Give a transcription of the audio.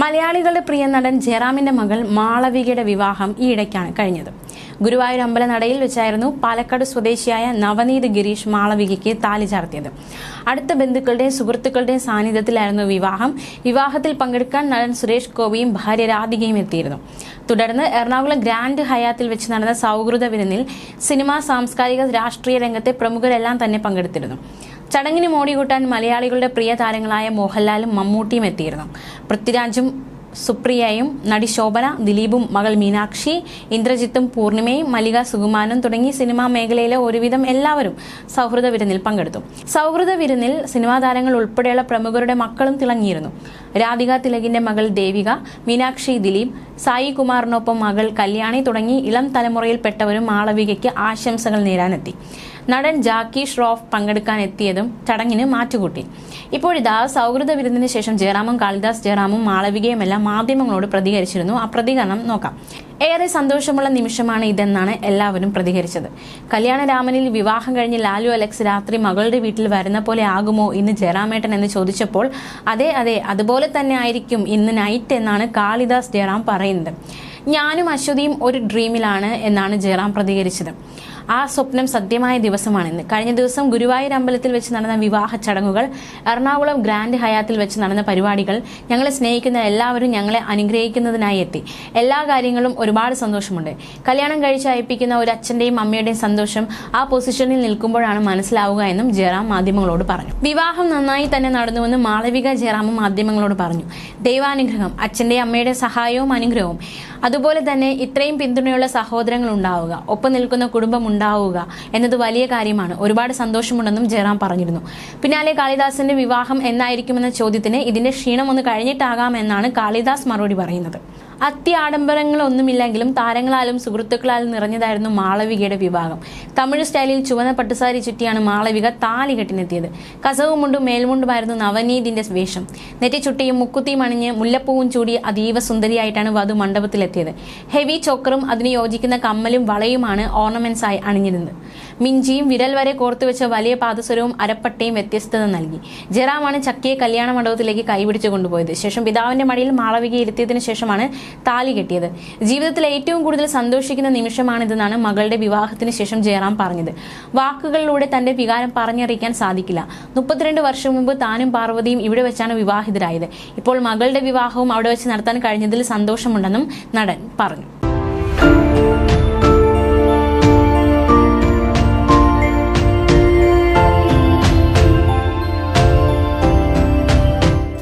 മലയാളികളുടെ പ്രിയ നടൻ ജയറാമിന്റെ മകൾ മാളവികയുടെ വിവാഹം ഈയിടയ്ക്കാണ് കഴിഞ്ഞത്. ഗുരുവായൂർ അമ്പലനടയിൽ വെച്ചായിരുന്നു പാലക്കാട് സ്വദേശിയായ നവനീത് ഗിരീഷ് മാളവികയ്ക്ക് താലി ചാർത്തിയത്. അടുത്ത ബന്ധുക്കളുടെയും സുഹൃത്തുക്കളുടെയും സാന്നിധ്യത്തിലായിരുന്നു വിവാഹം. വിവാഹത്തിൽ പങ്കെടുക്കാൻ നടൻ സുരേഷ് ഗോപിയും ഭാര്യ രാധികയും എത്തിയിരുന്നു. തുടർന്ന് എറണാകുളം ഗ്രാൻഡ് ഹയാത്തിൽ വെച്ച് നടന്ന സൗഹൃദ വിരുന്നിൽ സിനിമാ സാംസ്കാരിക രാഷ്ട്രീയ രംഗത്തെ പ്രമുഖരെല്ലാം തന്നെ പങ്കെടുത്തിരുന്നു. ചടങ്ങിന് മോടികൂട്ടാൻ മലയാളികളുടെ പ്രിയ താരങ്ങളായ മോഹൻലാലും മമ്മൂട്ടിയും എത്തിയിരുന്നു. പൃഥ്വിരാജും സുപ്രിയയും നടി ശോഭന ദിലീപും മകൾ മീനാക്ഷി ഇന്ദ്രജിത്തും പൂർണിമയും മല്ലിക സുകുമാരനും തുടങ്ങി സിനിമാ മേഖലയിലെ ഒരുവിധം എല്ലാവരും സൗഹൃദ വിരുന്നിൽ പങ്കെടുത്തു. സൗഹൃദ വിരുന്നിൽ സിനിമാ താരങ്ങൾ ഉൾപ്പെടെയുള്ള പ്രമുഖരുടെ മക്കളും തിളങ്ങിയിരുന്നു. രാധിക തിലകിന്റെ മകൾ ദേവിക മീനാക്ഷി ദിലീപ് സായി കുമാറിനൊപ്പം മകൾ കല്യാണി തുടങ്ങി ഇളം തലമുറയിൽപ്പെട്ടവരും മാളവികയ്ക്ക് ആശംസകൾ നേരാനെത്തി. നടൻ ജാക്കി ഷ്രോഫ് പങ്കെടുക്കാൻ എത്തിയതും ചടങ്ങിന് മാറ്റുകൂട്ടി. ഇപ്പോഴിതാ സൗഹൃദ വിരുന്നിന് ശേഷം ജയറാമും കാളിദാസ് ജയറാമും മാളവികയുമെല്ലാം മാധ്യമങ്ങളോട് പ്രതികരിച്ചിരുന്നു. ആ പ്രതികരണം നോക്കാം. ഏറെ സന്തോഷമുള്ള നിമിഷമാണ് ഇതെന്നാണ് എല്ലാവരും പ്രതികരിച്ചത്. കല്യാണരാമനിൽ വിവാഹം കഴിഞ്ഞ് ലാലു അലക്സ് രാത്രി മകളുടെ വീട്ടിൽ വരുന്ന പോലെ ആകുമോ ഇന്ന് ജയറാമേട്ടൻ എന്ന് ചോദിച്ചപ്പോൾ അതെ അതെ അതുപോലെ തന്നെ ആയിരിക്കും ഇന്ന് നൈറ്റ് എന്നാണ് കാളിദാസ് ജയറാം പറയുന്നത്. ഞാനും അശ്വതിയും ഒരു ഡ്രീമിലാണ് എന്നാണ് ജയറാം പ്രതികരിച്ചത്. ആ സ്വപ്നം സത്യമായ ദിവസമാണിന്ന് കഴിഞ്ഞ ദിവസം ഗുരുവായൂർ അമ്പലത്തിൽ വെച്ച് നടന്ന വിവാഹ ചടങ്ങുകൾ എറണാകുളം ഗ്രാൻഡ് ഹയാത്തിൽ വെച്ച് നടന്ന പരിപാടികൾ ഞങ്ങളെ സ്നേഹിക്കുന്ന എല്ലാവരും ഞങ്ങളെ അനുഗ്രഹിക്കുന്നതിനായി എത്തി. എല്ലാ കാര്യങ്ങളും ഒരുപാട് സന്തോഷമുണ്ട്. കല്യാണം കഴിച്ച് അയപ്പിക്കുന്ന ഒരു അച്ഛന്റെയും അമ്മയുടെയും സന്തോഷം ആ പൊസിഷനിൽ നിൽക്കുമ്പോഴാണ് മനസ്സിലാവുക എന്നും ജയറാം മാധ്യമങ്ങളോട് പറഞ്ഞു. വിവാഹം നന്നായി തന്നെ നടന്നുവെന്ന് മാളവിക ജയറാമും മാധ്യമങ്ങളോട് പറഞ്ഞു. ദൈവാനുഗ്രഹം അച്ഛന്റെയും അമ്മയുടെ സഹായവും അനുഗ്രഹവും. അതുപോലെ തന്നെ ഇത്രയും പിന്തുണയുള്ള സഹോദരങ്ങൾ ഉണ്ടാവുക ഒപ്പം നിൽക്കുന്ന കുടുംബം ഉണ്ടാവുക എന്നത് വലിയ കാര്യമാണ്. ഒരുപാട് സന്തോഷമുണ്ടെന്നും ജയറാം പറഞ്ഞിരുന്നു. പിന്നാലെ കാളിദാസിന്റെ വിവാഹം എന്നായിരിക്കുമെന്ന ചോദ്യത്തിന് ഇതിന്റെ ക്ഷീണം ഒന്ന് കഴിഞ്ഞിട്ടാകാം എന്നാണ് കാളിദാസ് മറുപടി പറയുന്നത്. അത്യാഡംബരങ്ങളൊന്നുമില്ലെങ്കിലും താരങ്ങളാലും സുഹൃത്തുക്കളാലും നിറഞ്ഞതായിരുന്നു മാളവികയുടെ വിഭാഗം തമിഴ് സ്റ്റൈലിൽ ചുവന്ന പട്ടുസാരി ചുറ്റിയാണ് മാളവിക താലി കെട്ടിനെത്തിയത്. കസവും മുണ്ടും മേൽമുണ്ടുമായിരുന്നു നവനീതിന്റെ വേഷം. നെറ്റിച്ചുട്ടിയും മുക്കുത്തിയും അണിഞ്ഞ് മുല്ലപ്പൂവും ചൂടി അതീവ സുന്ദരിയായിട്ടാണ് വധു മണ്ഡപത്തിലെത്തിയത്. ഹെവി ചോക്കറും അതിന് യോജിക്കുന്ന കമ്മലും വളയുമാണ് ഓർണമെന്റ്സ് ആയി അണിഞ്ഞിരുന്നത്. മിഞ്ചിയും വിരൽ വരെ കോർത്തുവെച്ച വലിയ പാദസരവും അരപ്പട്ടയും വ്യത്യസ്തത നൽകി. ജയറാമാണ് ചക്കിയെ കല്യാണ മണ്ഡപത്തിലേക്ക് കൈപിടിച്ചു കൊണ്ടുപോയത്. ശേഷം പിതാവിന്റെ മടിയിൽ മാളവിക ഇരുത്തിയതിനു ശേഷമാണ് താലി കെട്ടിയത്. ജീവിതത്തിൽ ഏറ്റവും കൂടുതൽ സന്തോഷിക്കുന്ന നിമിഷമാണിതെന്നാണ് മകളുടെ വിവാഹത്തിന് ശേഷം ജയറാം പറഞ്ഞത്. വാക്കുകളിലൂടെ തന്റെ വികാരം പറഞ്ഞറിയിക്കാൻ സാധിക്കില്ല. മുപ്പത്തിരണ്ട് വർഷം മുമ്പ് താനും പാർവതിയും ഇവിടെ വെച്ചാണ് വിവാഹിതരായത്. ഇപ്പോൾ മകളുടെ വിവാഹവും അവിടെ വെച്ച് നടത്താൻ കഴിഞ്ഞതിൽ സന്തോഷമുണ്ടെന്നും നടൻ പറഞ്ഞു.